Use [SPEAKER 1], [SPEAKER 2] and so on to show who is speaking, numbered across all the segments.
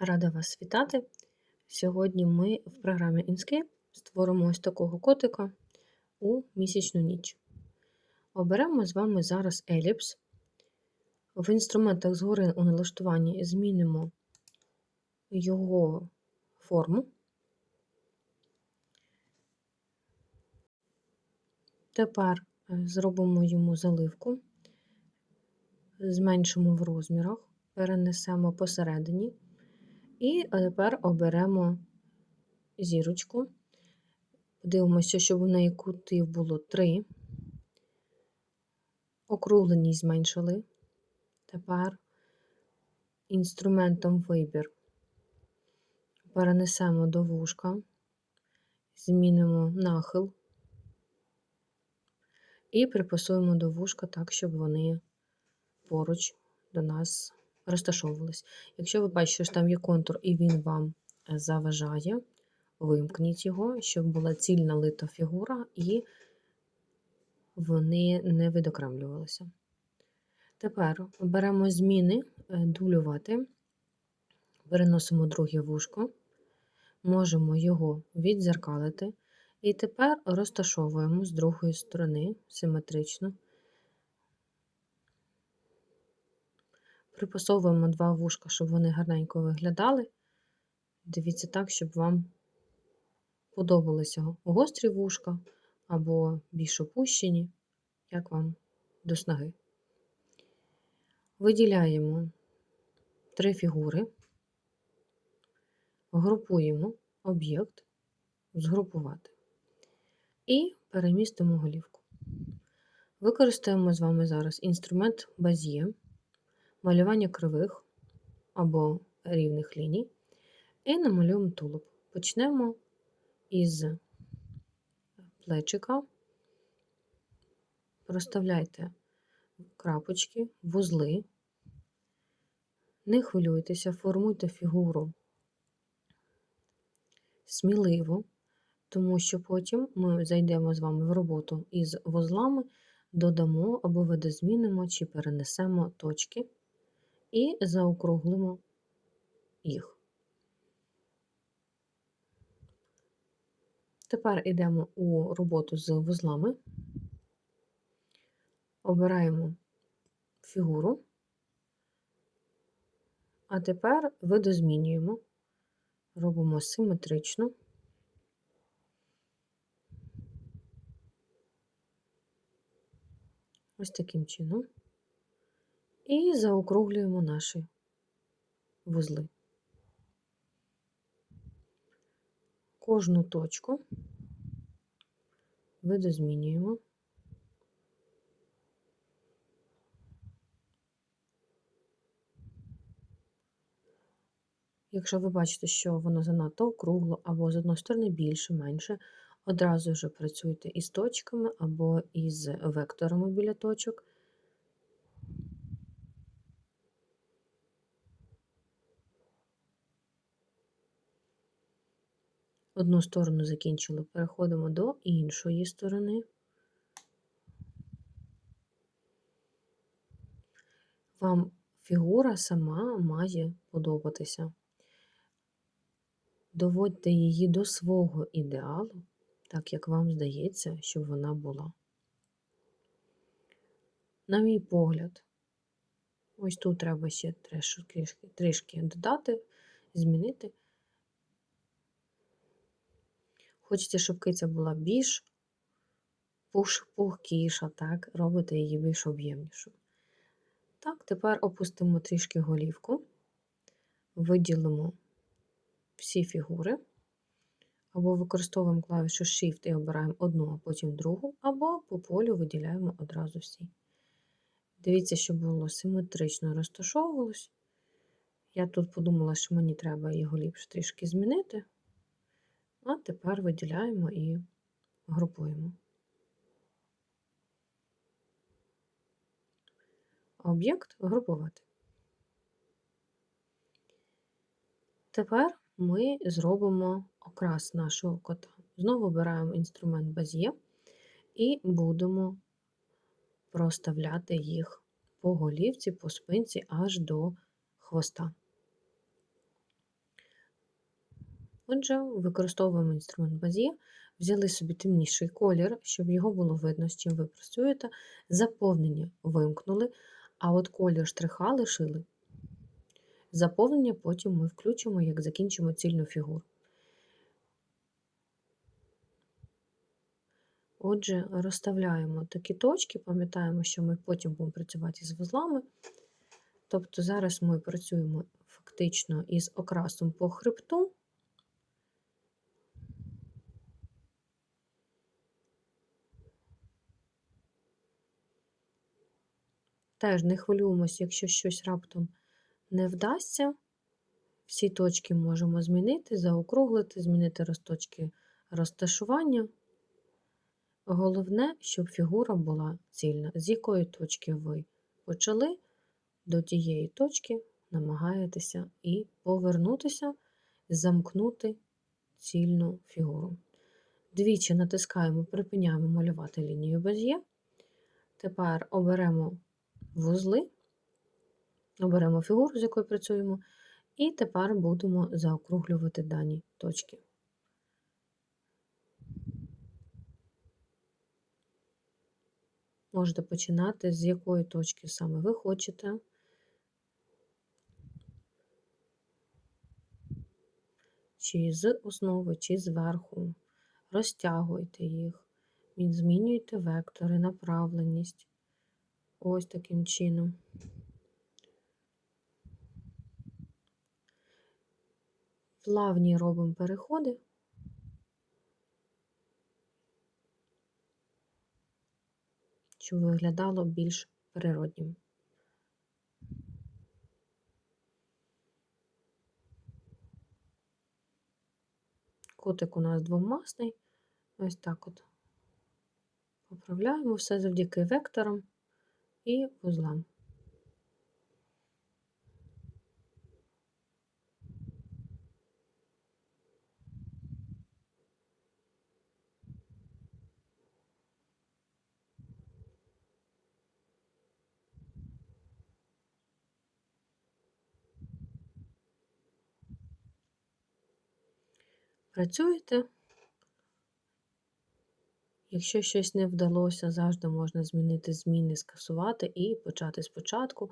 [SPEAKER 1] Рада вас вітати! Сьогодні ми в програмі Inkscape створимо ось такого котика у місячну ніч. Оберемо з вами зараз еліпс. В інструментах згори у налаштуванні змінимо його форму. Тепер е, зробимо йому заливку, зменшимо в розмірах, перенесемо посередині. І тепер оберемо зірочку. Подивимося, щоб у неї кутів було 3. Округленість зменшили. Тепер інструментом вибір перенесемо до вушка, змінимо нахил і припасуємо до вушка так, щоб вони поруч до нас розташовувались. Якщо ви бачите, що там є контур і він вам е, заважає, вимкніть його, щоб була цільна лита фігура і вони не видокремлювалися. Тепер беремо зміни, е, дублювати, переносимо друге вушко, можемо його відзеркалити. І тепер розташовуємо з другої сторони симетрично. Припасовуємо два вушка, щоб вони гарненько виглядали. Дивіться так, щоб вам подобалися гострі вушка або більш опущені, як вам до снаги. Виділяємо три фігури, групуємо об'єкт, згрупувати і перемістимо голівку. Використаємо з вами зараз інструмент Базє малювання кривих або рівних ліній, і намалюємо тулуб. Почнемо із плечика, проставляйте крапочки, вузли, не хвилюйтеся, формуйте фігуру сміливо, тому що потім ми зайдемо з вами в роботу із вузлами, додамо або видозмінимо чи перенесемо точки і заокруглимо їх. Тепер йдемо у роботу з вузлами, обираємо фігуру, а тепер видозмінюємо, робимо симетрично. Ось таким чином і заокруглюємо наші вузли. Кожну точку видозмінюємо. Якщо ви бачите, що воно занадто округло, або з одної сторони більше, менше, одразу вже працюйте із точками або із векторами біля точок. Одну сторону закінчили, переходимо до іншої сторони. Вам фігура сама має подобатися. Доводьте її до свого ідеалу, так як вам здається, щоб вона була. На мій погляд, ось тут треба ще трішки, трішки додати, змінити. Хочеться, щоб киця була більш пухкіша, так, робите її більш об'ємнішу. Так, тепер опустимо трішки голівку, виділимо всі фігури, або використовуємо клавішу Shift і обираємо одну, а потім другу, або по полю виділяємо одразу всі. Дивіться, щоб було симетрично розташовувалось. Я тут подумала, що мені треба його ліпше трішки змінити. А тепер виділяємо і групуємо. Об'єкт групувати. Тепер ми зробимо окрас нашого кота. Знову обираємо інструмент Базє і будемо проставляти їх по голівці, по спинці аж до хвоста. Отже, використовуємо інструмент базі, взяли собі темніший колір, щоб його було видно, з чим ви працюєте. Заповнення вимкнули, а от колір штриха лишили. Заповнення потім ми включимо, як закінчимо цільну фігуру. Отже, розставляємо такі точки, пам'ятаємо, що ми потім будемо працювати з вузлами. Тобто зараз ми працюємо фактично із окрасом по хребту. Теж не хвилюємося, якщо щось раптом не вдасться. Всі точки можемо змінити, заокруглити, змінити розточки розташування. Головне, щоб фігура була цільна. З якої точки ви почали, до тієї точки намагаєтеся і повернутися, замкнути цільну фігуру. Двічі натискаємо, припиняємо малювати лінію без'є. Тепер оберемо вузли, оберемо фігуру, з якою працюємо, і тепер будемо заокруглювати дані точки. Можете починати, з якої точки саме ви хочете. Чи з основи, чи зверху. Розтягуйте їх, змінюйте вектори, направленість. Ось таким чином. Плавні робимо переходи. щоб виглядало більш природнім. Котик у нас двомасний. Ось так от поправляємо все завдяки векторам і вузлам. Працюєте. Якщо щось не вдалося, завжди можна змінити зміни, скасувати і почати спочатку,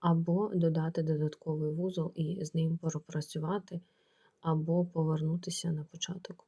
[SPEAKER 1] або додати додатковий вузол і з ним пропрацювати, або повернутися на початок.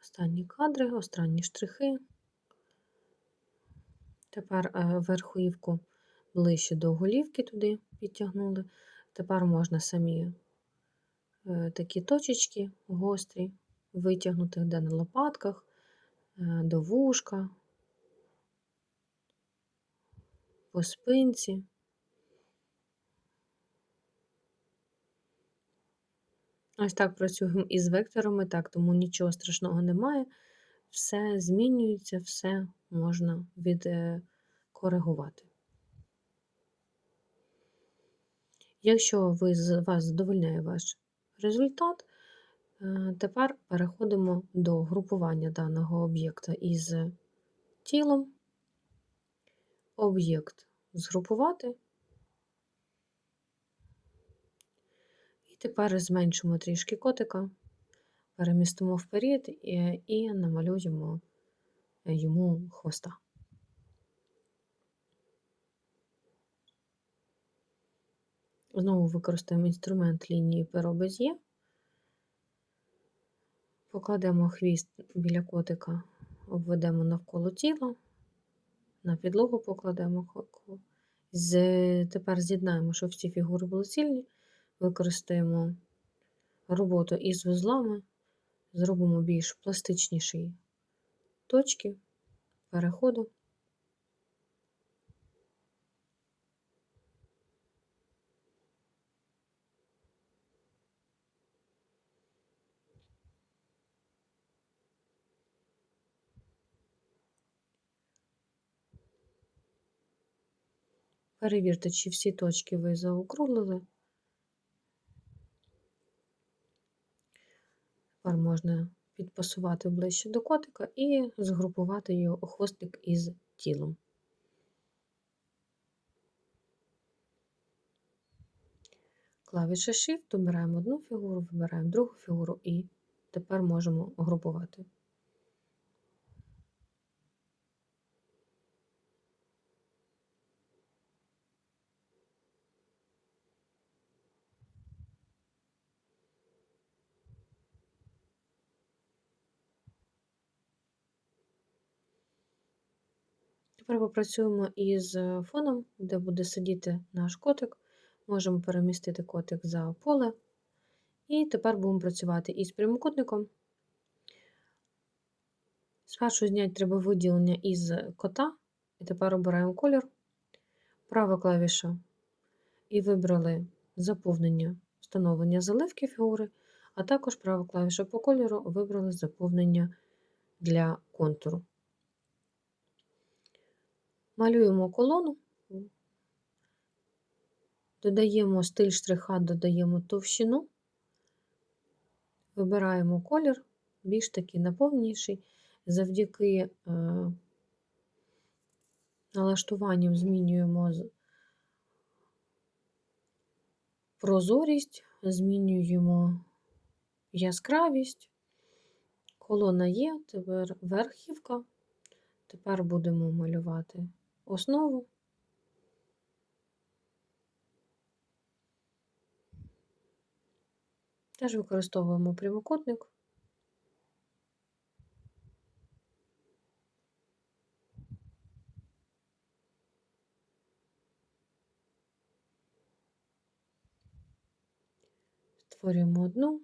[SPEAKER 1] Останні кадри, останні штрихи. Тепер е, верхівку ближче до голівки туди підтягнули. Тепер можна самі е, такі точечки гострі, витягнути де на лопатках, е, до вушка, по спинці. Ось так працюємо із векторами, так, тому нічого страшного немає. Все змінюється, все можна відкоригувати. Якщо ви, вас задовольняє ваш результат, е, тепер переходимо до групування даного об'єкта із тілом. Об'єкт згрупувати. І тепер зменшимо трішки котика, перемістимо вперед і, і намалюємо йому хвоста. Знову використаємо інструмент лінії перо Без'є. Покладемо хвіст біля котика, обведемо навколо тіла, на підлогу покладемо. Тепер з'єднаємо, щоб всі фігури були цільні, використаємо роботу із вузлами, зробимо більш пластичніший точки переходу. Перевірте, чи всі точки ви заокруглили. можна підпасувати ближче до котика і згрупувати його хвостик із тілом. Клавіша Shift, добираємо одну фігуру, вибираємо другу фігуру і тепер можемо групувати. Тепер попрацюємо із фоном, де буде сидіти наш котик. Можемо перемістити котик за поле. І тепер будемо працювати із прямокутником. Спершу зняти треба виділення із кота. І тепер обираємо колір, права клавіша. І вибрали заповнення встановлення заливки фігури, а також права клавіша по кольору вибрали заповнення для контуру. Малюємо колону, додаємо стиль штриха, додаємо товщину, вибираємо колір, більш такий наповніший, завдяки е, налаштуванням змінюємо прозорість, змінюємо яскравість. Колона є, тепер верхівка. Тепер будемо малювати основу. Теж використовуємо прямокутник. Створюємо одну,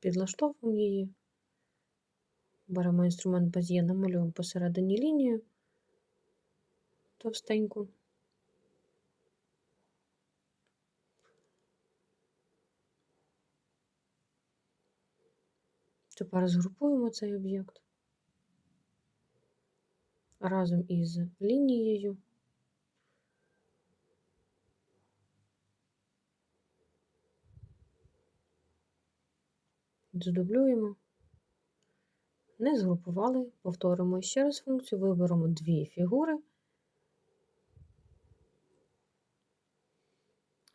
[SPEAKER 1] підлаштовуємо її. Беремо інструмент базє, намалюємо посередині лінію товстеньку. Тепер згрупуємо цей об'єкт разом із лінією. Здублюємо. Не згрупували, повторимо ще раз функцію, виберемо дві фігури.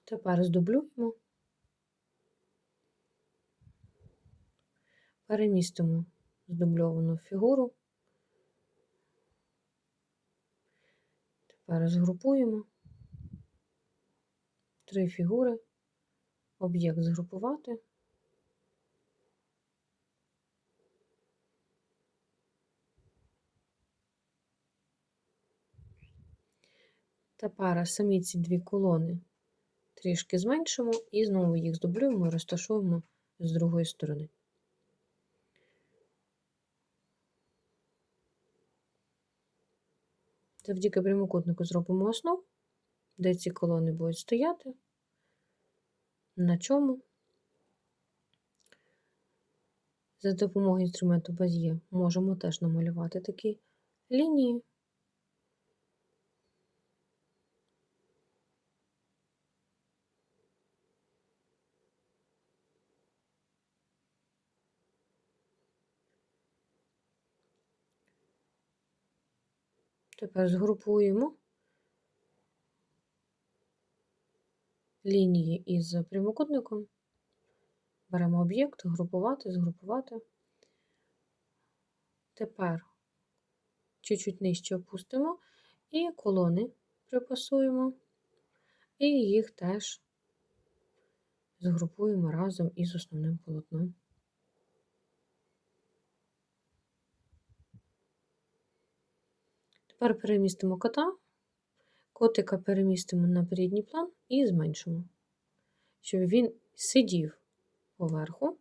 [SPEAKER 1] Тепер здублюємо, перемістимо здубльовану фігуру. Тепер згрупуємо три фігури, об'єкт згрупувати. Тепер самі ці дві колони трішки зменшимо і знову їх здублюємо і розташуємо з другої сторони. Завдяки прямокутнику зробимо основу, де ці колони будуть стояти, на чому. За допомогою інструменту Bezier можемо теж намалювати такі лінії. Тепер згрупуємо лінії із прямокутником, беремо об'єкт, групувати, згрупувати. Тепер чуть-чуть нижче опустимо і колони припасуємо, і їх теж згрупуємо разом із основним полотном. Тепер перемістимо кота, котика перемістимо на передній план і зменшимо, щоб він сидів поверху.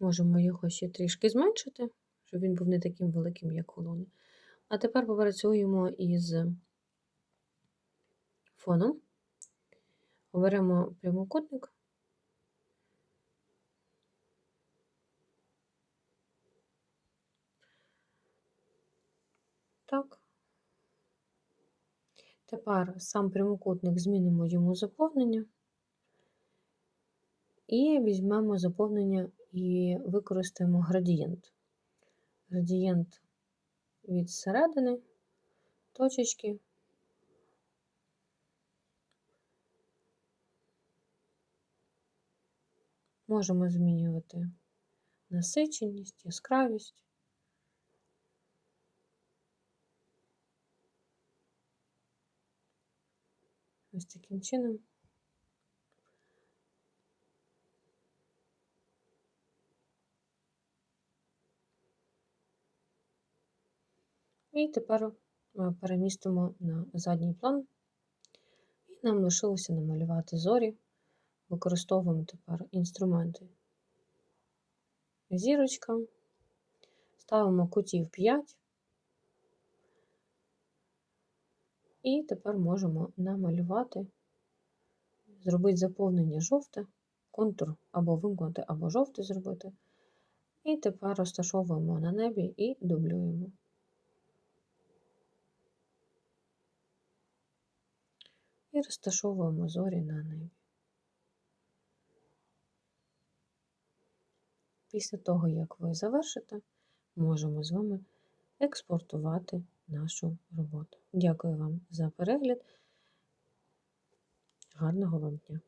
[SPEAKER 1] Можемо його ще трішки зменшити, щоб він був не таким великим, як колони. А тепер попрацюємо із фоном. Оберемо прямокутник. Так. Тепер сам прямокутник змінимо йому заповнення. І візьмемо заповнення і використаємо градієнт. Градієнт від середини, точечки. Можемо змінювати насиченість, яскравість. Ось таким чином. І тепер е, перемістимо на задній план. І нам лишилося намалювати зорі. Використовуємо тепер інструменти зірочка, ставимо кутів 5. І тепер можемо намалювати, зробити заповнення жовте, контур або вимкнути, або жовте зробити. І тепер розташовуємо на небі і дублюємо. І розташовуємо зорі на небі. Після того, як ви завершите, можемо з вами експортувати нашу роботу. Дякую вам за перегляд. Гарного вам дня!